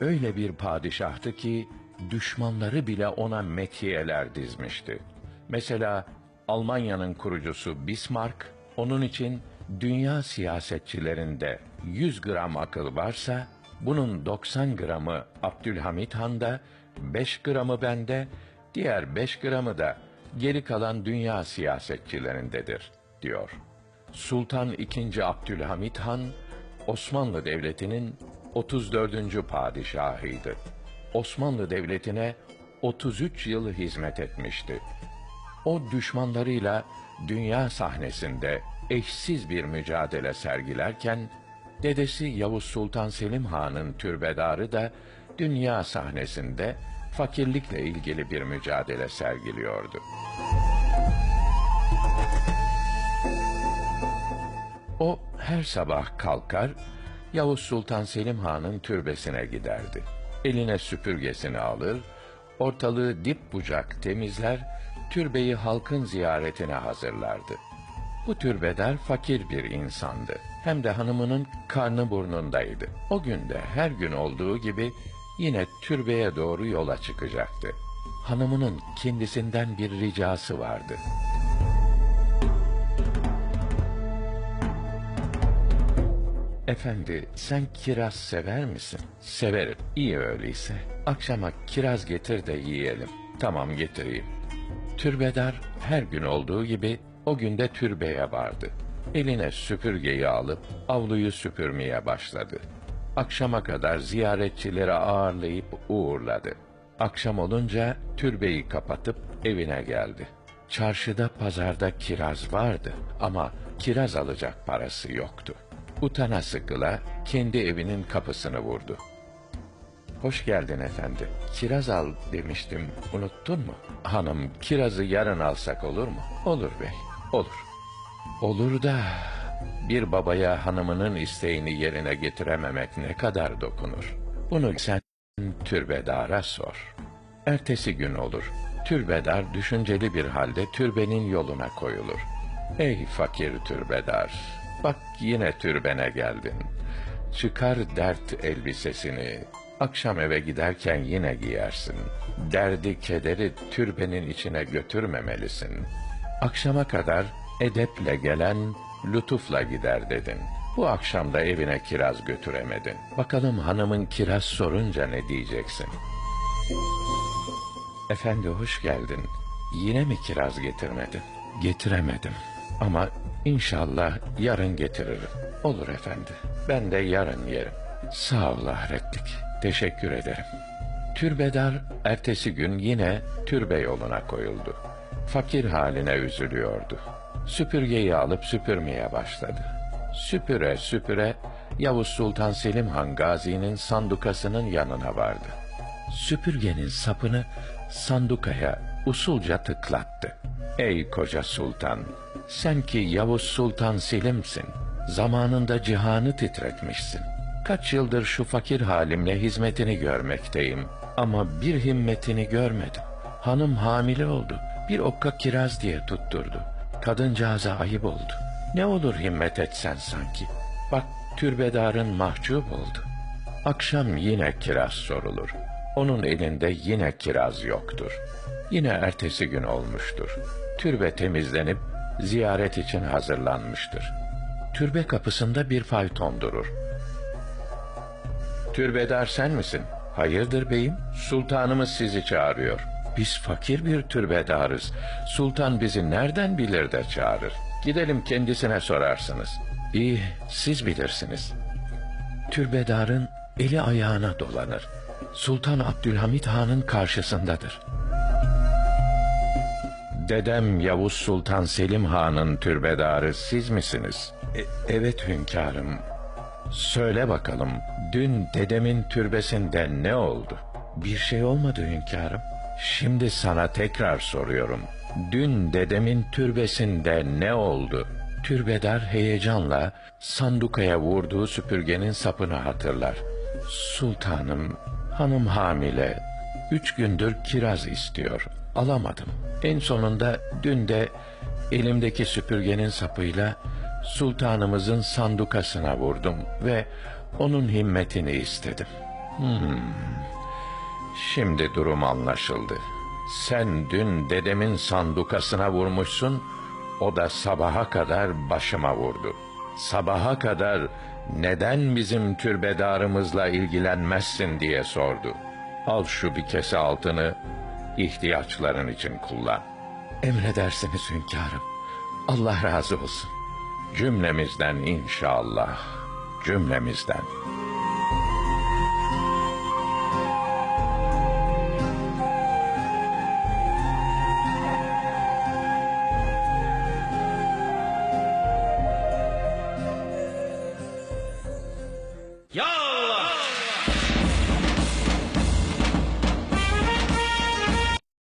öyle bir padişahtı ki düşmanları bile ona metiyeler dizmişti. Mesela Almanya'nın kurucusu Bismarck onun için dünya siyasetçilerinde 100 gram akıl varsa bunun 90 gramı Abdülhamit Han'da, 5 gramı bende, diğer 5 gramı da geri kalan dünya siyasetçilerindedir diyor. Sultan II. Abdülhamit Han Osmanlı Devleti'nin 34. padişahıydı. Osmanlı Devleti'ne 33 yıl hizmet etmişti. O düşmanlarıyla dünya sahnesinde eşsiz bir mücadele sergilerken dedesi Yavuz Sultan Selim Han'ın türbedarı da dünya sahnesinde fakirlikle ilgili bir mücadele sergiliyordu. O her sabah kalkar, Yavuz Sultan Selim Han'ın türbesine giderdi. Eline süpürgesini alır, ortalığı dip bucak temizler, türbeyi halkın ziyaretine hazırlardı. Bu türbedar fakir bir insandı. Hem de hanımının karnı burnundaydı. O gün de her gün olduğu gibi yine türbeye doğru yola çıkacaktı. Hanımının kendisinden bir ricası vardı. Efendi, sen kiraz sever misin? Severim. İyi öyleyse. Akşama kiraz getir de yiyelim. Tamam getireyim. Türbedar her gün olduğu gibi o günde türbeye vardı. Eline süpürgeyi alıp avluyu süpürmeye başladı. Akşama kadar ziyaretçileri ağırlayıp uğurladı. Akşam olunca türbeyi kapatıp evine geldi. Çarşıda pazarda kiraz vardı ama kiraz alacak parası yoktu. Utana sıkıla kendi evinin kapısını vurdu. Hoş geldin efendi. Kiraz al demiştim. Unuttun mu? Hanım, kirazı yarın alsak olur mu? Olur bey. Olur. Olur da bir babaya hanımının isteğini yerine getirememek ne kadar dokunur. Bunu sen türbedara sor. Ertesi gün olur. Türbedar düşünceli bir halde türbenin yoluna koyulur. Ey fakir türbedar, bak yine türbene geldin. Çıkar dert elbisesini, akşam eve giderken yine giyersin. Derdi kederi türbenin içine götürmemelisin. Akşama kadar edeple gelen lütufla gider dedin. Bu akşam da evine kiraz götüremedin. Bakalım hanımın kiraz sorunca ne diyeceksin? Efendi hoş geldin. Yine mi kiraz getirmedin? Getiremedim. Ama inşallah yarın getiririm. Olur efendi. Ben de yarın yerim. Sağ ol ahretlik. Teşekkür ederim. Türbedar ertesi gün yine türbe yoluna koyuldu. Fakir haline üzülüyordu. Süpürgeyi alıp süpürmeye başladı. Süpüre süpüre Yavuz Sultan Selim Han Gazi'nin sandukasının yanına vardı. Süpürgenin sapını sandukaya usulca tıklattı. Ey koca sultan, sen ki Yavuz Sultan Selim'sin. Zamanında cihanı titretmişsin. Kaç yıldır şu fakir halimle hizmetini görmekteyim. Ama bir himmetini görmedim. Hanım hamile oldu. Bir okka kiraz diye tutturdu. Kadıncağıza ayıp oldu. Ne olur himmet etsen sanki. Bak türbedarın mahcup oldu. Akşam yine kiraz sorulur. Onun elinde yine kiraz yoktur. Yine ertesi gün olmuştur. Türbe temizlenip ziyaret için hazırlanmıştır. Türbe kapısında bir fayton durur. Türbedar sen misin? Hayırdır beyim? Sultanımız sizi çağırıyor. Biz fakir bir türbedarız. Sultan bizi nereden bilir de çağırır? Gidelim kendisine sorarsınız. İyi, siz bilirsiniz. Türbedarın eli ayağına dolanır. Sultan Abdülhamit Han'ın karşısındadır. Dedem Yavuz Sultan Selim Han'ın türbedarı siz misiniz? E- evet hünkârım. Söyle bakalım, dün dedemin türbesinde ne oldu? Bir şey olmadı hünkârım. Şimdi sana tekrar soruyorum. Dün dedemin türbesinde ne oldu? Türbedar heyecanla sandukaya vurduğu süpürgenin sapını hatırlar. Sultanım, hanım hamile. Üç gündür kiraz istiyor. Alamadım. En sonunda dün de elimdeki süpürgenin sapıyla sultanımızın sandukasına vurdum ve onun himmetini istedim. Şimdi durum anlaşıldı. Sen dün dedemin sandukasına vurmuşsun, o da sabaha kadar başıma vurdu. Sabaha kadar neden bizim türbedarımızla ilgilenmezsin diye sordu. Al şu bir kese altını, ihtiyaçların için kullan. Emredersiniz hünkârım. Allah razı olsun. Cümlemizden inşallah, cümlemizden.